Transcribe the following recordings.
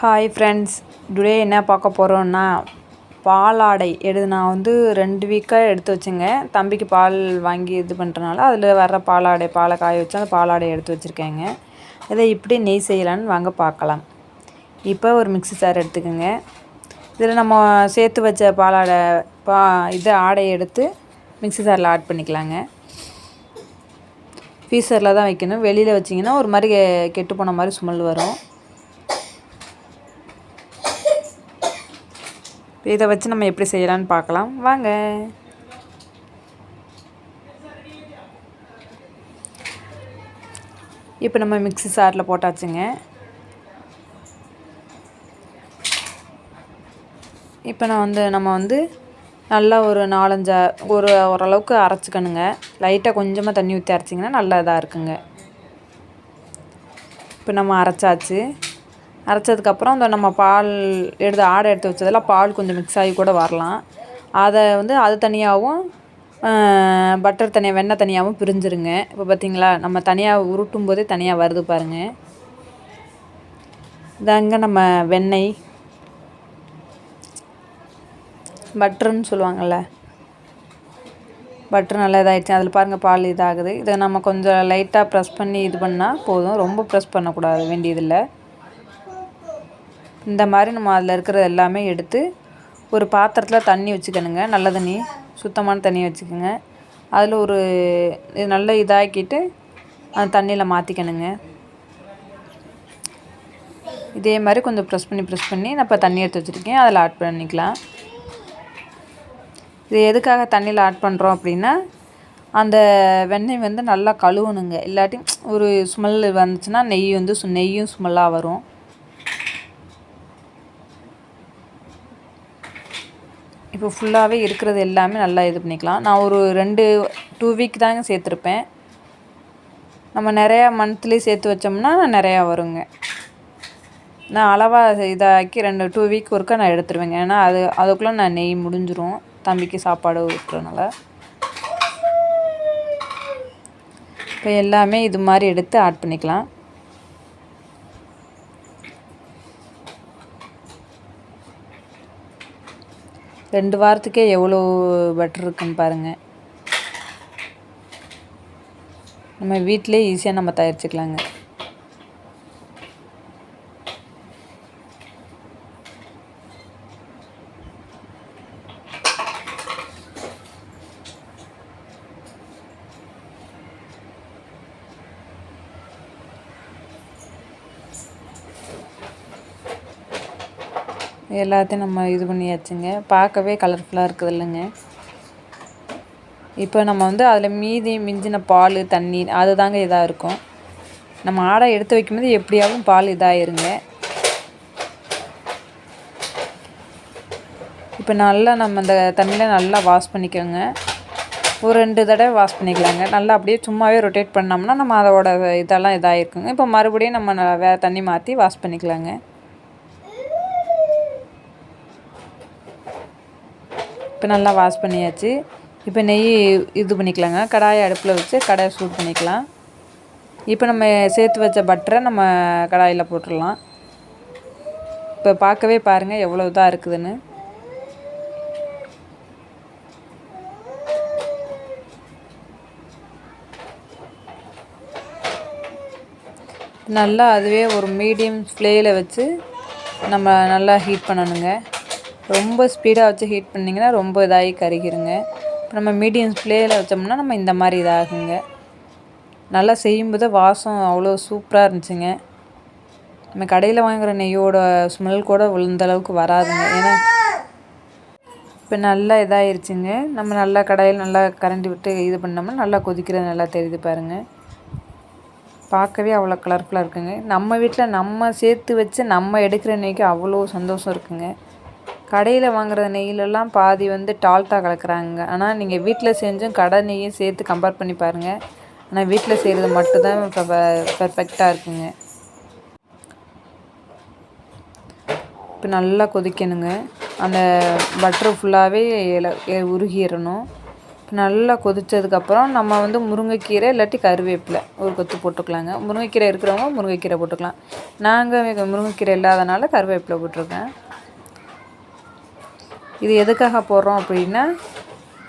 Hi friends today என்ன பார்க்க போகிறோன்னா பாலாடை. எடுத்து நான் வந்து ரெண்டு வீக்காக எடுத்து வச்சேங்க. தம்பிக்கு பால் வாங்கி இது பண்ணுறனால அதில் வர்ற பாலாடை பாலை காய வச்சு அந்த பாலாடை எடுத்து வச்சுருக்கேங்க. இதை இப்படி நெய் செய்யலான்னு வாங்க பார்க்கலாம். இப்போ ஒரு மிக்ஸி சார் எடுத்துக்கோங்க. இதில் நம்ம சேர்த்து வச்ச பாலாடை பா இது ஆடையை எடுத்து மிக்ஸி சாரில் ஆட் பண்ணிக்கலாங்க. ஃபீசரில் தான் வைக்கணும். வெளியில் வச்சிங்கன்னா ஒரு மாதிரி கெட்டு போன மாதிரி ஸ்மெல் வரும். இதை வச்சு நம்ம எப்படி செய்யலான்னு பார்க்கலாம். வாங்க. இப்போ நம்ம மிக்ஸி சாரில் போட்டாச்சுங்க. இப்போ நான் வந்து நம்ம வந்து நல்லா ஒரு நாலஞ்சா ஒரு ஓரளவுக்கு அரைச்சிக்கணுங்க. லைட்டாக கொஞ்சமாக தண்ணி ஊற்றி அரைச்சிங்கன்னா நல்லா இதாக இருக்குங்க. இப்போ நம்ம அரைச்சாச்சு. அரைச்சதுக்கப்புறம் இந்த நம்ம பால் எடுத்து ஆடை எடுத்து வச்சதில் பால் கொஞ்சம் மிக்ஸ் ஆகி கூட வரலாம். அதை வந்து அது தனியாகவும் பட்டர் தனியாக வெண்ணெய் தனியாகவும் பிரிஞ்சிருங்க. இப்போ பார்த்திங்களா நம்ம தனியாக உருட்டும் போதே தனியாக வருது பாருங்கள் இதாங்க நம்ம வெண்ணெய். பட்டருன்னு சொல்லுவாங்கள்ல பட்ரு நல்லா இதாகிடுச்சு அதில் பாருங்கள் பால் இதாகுது. இதை நம்ம கொஞ்சம் லைட்டாக ப்ரெஸ் பண்ணி இது பண்ணால் போதும். ரொம்ப ப்ரெஸ் பண்ணக்கூடாது வேண்டியதில்லை. இந்த மாதிரி நம்ம அதில் இருக்கிற எல்லாமே எடுத்து ஒரு பாத்திரத்தில் தண்ணி வச்சுக்கணுங்க. நல்ல தண்ணி சுத்தமான தண்ணி வச்சுக்கோங்க. அதில் ஒரு இது நல்ல இதாக்கிட்டு அந்த தண்ணியில் மாற்றிக்கணுங்க இதே மாதிரி கொஞ்சம் ப்ரெஸ் பண்ணி ப்ரெஸ் பண்ணி நான் இப்போ தண்ணி எடுத்து வச்சுருக்கேன். அதில் ஆட் பண்ணிக்கலாம். இது எதுக்காக தண்ணியில் ஆட் பண்ணுறோம் அப்படின்னா அந்த வெண்ணெய் வந்து நல்லா கழுவணுங்க. இல்லாட்டி ஒரு ஸ்மெல் வந்துச்சுன்னா நெய் வந்து நெய்யும் ஸ்மெல்லாக வரும். இப்போ ஃபுல்லாகவே இருக்கிறது எல்லாமே நல்லா இது பண்ணிக்கலாம். நான் ஒரு ரெண்டு டூ வீக் தாங்க சேர்த்துருப்பேன். நம்ம நிறையா மந்த்லி சேர்த்து வச்சோம்னா நிறையா வருங்க. நான் அளவாக இதாக்கி ரெண்டு டூ வீக் ஒருக்கா நான் எடுத்துருவேங்க. ஏன்னா அது அதுக்குள்ளே நான் நெய் முடிஞ்சிரும். தம்பிக்கு சாப்பாடு இருக்கிறனால இப்போ எல்லாமே இது மாதிரி எடுத்து ஆட் பண்ணிக்கலாம். ரெண்டு வாரத்துக்கே எவ்வளோ பெட்டர் இருக்குன்னு பாருங்கள் நம்ம வீட்டிலே ஈஸியாக நம்ம தயாரிச்சுக்கலாங்க. எல்லாத்தையும் நம்ம இது பண்ணியாச்சுங்க. பார்க்கவே கலர்ஃபுல்லாக இருக்குது இல்லைங்க இப்போ நம்ம வந்து அதில் மீதி மிஞ்சின பால் தண்ணி அது தாங்க இதாக இருக்கும். நம்ம ஆடை எடுத்து வைக்கும்போது எப்படியாவும் பால் இதாகிருங்க இப்போ நல்லா நம்ம அந்த தண்ணியில் நல்லா வாஷ் பண்ணிக்கோங்க. ஒரு ரெண்டு தடவை வாஷ் பண்ணிக்கலாங்க. நல்லா அப்படியே சும்மாவே ரொட்டேட் பண்ணோம்னா நம்ம அதோட இதெல்லாம் இதாகிருக்குங்க இப்போ மறுபடியும் நம்ம வேறு தண்ணி மாற்றி வாஷ் பண்ணிக்கலாங்க. இப்போ நல்லா வாஷ் பண்ணியாச்சு. இப்போ நெய் இது பண்ணிக்கலாங்க. கடாயை அடுப்பில் வச்சு கடாயை சூட் பண்ணிக்கலாம். இப்போ நம்ம சேர்த்து வச்ச பட்டரை நம்ம கடாயில் போட்டுடலாம். இப்போ பார்க்கவே பாருங்கள் எவ்வளோ இதாக இருக்குதுன்னு. நல்லா அதுவே ஒரு மீடியம் ஃப்ளேயில் வச்சு நம்ம நல்லா ஹீட் பண்ணணுங்க. ரொம்ப ஸ்பீடாக வச்சு ஹீட் பண்ணிங்கன்னா ரொம்ப இதாகி கருகிருங்க. இப்போ நம்ம மீடியம் ஃப்ளேயில் வச்சோம்னா நம்ம இந்த மாதிரி இதாகுங்க. நல்லா செய்யும்போது வாசம் அவ்வளோ சூப்பராக இருந்துச்சுங்க. நம்ம கடையில் வாங்குகிற நெய்யோட ஸ்மெல் கூட விழுந்த அளவுக்கு வராதுங்க. ஏன்னா இப்போ நல்லா இதாகிருச்சுங்க நம்ம நல்லா கடையில் நல்லா கரண்டி விட்டு இது பண்ணோம்னா நல்லா கொதிக்கிறது நல்லா தெரியுது பாருங்கள் பார்க்கவே அவ்வளோ கலர்ஃபுல்லாக இருக்குங்க. நம்ம வீட்டில் நம்ம சேர்த்து வச்சு நம்ம எடுக்கிற நெய்க்கு அவ்வளோ சந்தோஷம் இருக்குங்க. கடையில் வாங்குற நெய்லெல்லாம் பாதி வந்து டால்ட்டாக கலக்கிறாங்க. ஆனால் நீங்கள் வீட்டில் செஞ்சும் கடை நெய்யும் சேர்த்து கம்பேர் பண்ணி பாருங்கள் ஆனால் வீட்டில் செய்கிறது மட்டும்தான் இப்போ பர்ஃபெக்டாக இருக்குங்க. இப்போ நல்லா கொதிக்கணுங்க. அந்த பட்டர் ஃபுல்லாகவே உருகிடணும் நல்லா கொதித்ததுக்கப்புறம் நம்ம வந்து முருங்கைக்கீரை இல்லாட்டி கருவேப்பிலை ஒரு கொத்து போட்டுக்கலாங்க. முருங்கைக்கீரை இருக்கிறவங்க முருங்கைக்கீரை போட்டுக்கலாம். நாங்கள் முருங்கைக்கீரை இல்லாதனால கருவேப்பிலை போட்டிருக்கேன். இது எதுக்காக போடுறோம் அப்படின்னா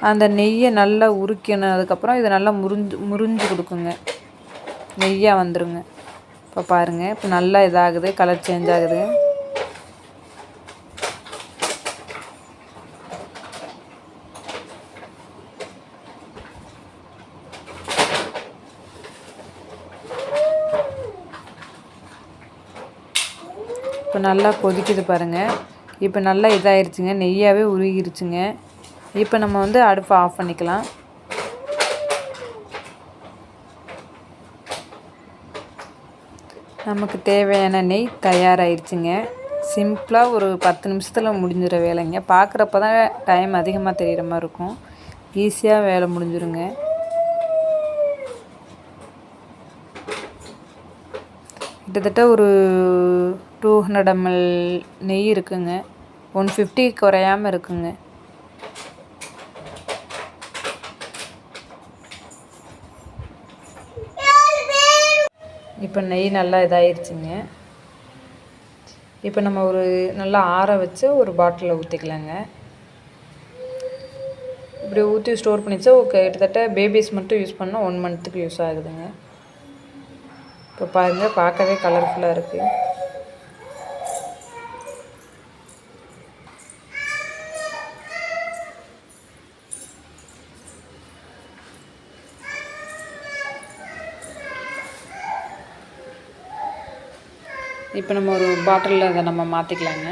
அந்த நெய்யை நல்லா உருக்கினதுக்கப்புறம் இது நல்லா முறிஞ்சு முறிஞ்சு கொடுக்குங்க. நெய்யாக வந்துடுங்க இப்போ பாருங்கள் இப்போ நல்லா இதாகுது கலர் சேஞ்ச் ஆகுது. இப்போ நல்லா கொதிக்குது பாருங்கள் இப்போ நல்லா இதாகிருச்சுங்க நெய்யாகவே உருகிருச்சுங்க. இப்போ நம்ம வந்து அடுப்பை ஆஃப் பண்ணிக்கலாம். நமக்கு தேவையான நெய் தயாராகிருச்சுங்க சிம்பிளாக ஒரு பத்து நிமிஷத்தில் முடிஞ்சிட வேலைங்க. பார்க்குறப்ப தான் டைம் அதிகமாக தெரிகிற மாதிரி இருக்கும். ஈஸியாக வேலை முடிஞ்சிருங்க. கிட்டத்தட்ட ஒரு டூ ஹண்ட்ரட் எம்எல் நெய் இருக்குங்க. ஒன் ஃபிஃப்டி குறையாமல் இருக்குங்க. இப்போ நெய் நல்லா இதாயிருச்சுங்க. இப்போ நம்ம ஒரு நல்லா ஆற வச்சு ஒரு பாட்டிலில் ஊற்றிக்கலாங்க இப்படி ஊற்றி ஸ்டோர் பண்ணிச்சா கிட்டத்தட்ட பேபிஸ் மட்டும் யூஸ் பண்ணால் ஒன் மந்த்துக்கு யூஸ் ஆகுதுங்க. இப்போ பாருங்கள் பார்க்கவே கலர்ஃபுல்லாக இருக்குது இப்போ நம்ம ஒரு பாட்டிலில் அதை நம்ம மாற்றிக்கலாங்க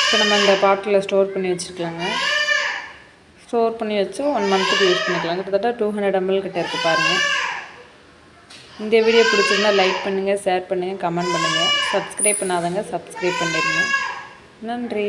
இப்போ நம்ம இந்த பாட்டிலில் ஸ்டோர் பண்ணி வச்சுருக்கலாங்க. ஸ்டோர் பண்ணி வச்சு ஒன் மந்த்துக்கு யூஸ் பண்ணிக்கலாம் கிட்டத்தட்ட டூ ஹண்ட்ரட் எம்எல் கிட்ட இருக்குது பாருங்கள் இந்த வீடியோ பிடிச்சிருந்தா லைக் பண்ணுங்கள் ஷேர் பண்ணுங்கள் கமெண்ட் பண்ணுங்கள் சப்ஸ்கிரைப் பண்ணாதவங்க சப்ஸ்கிரைப் பண்ணிடுங்க. நன்றி.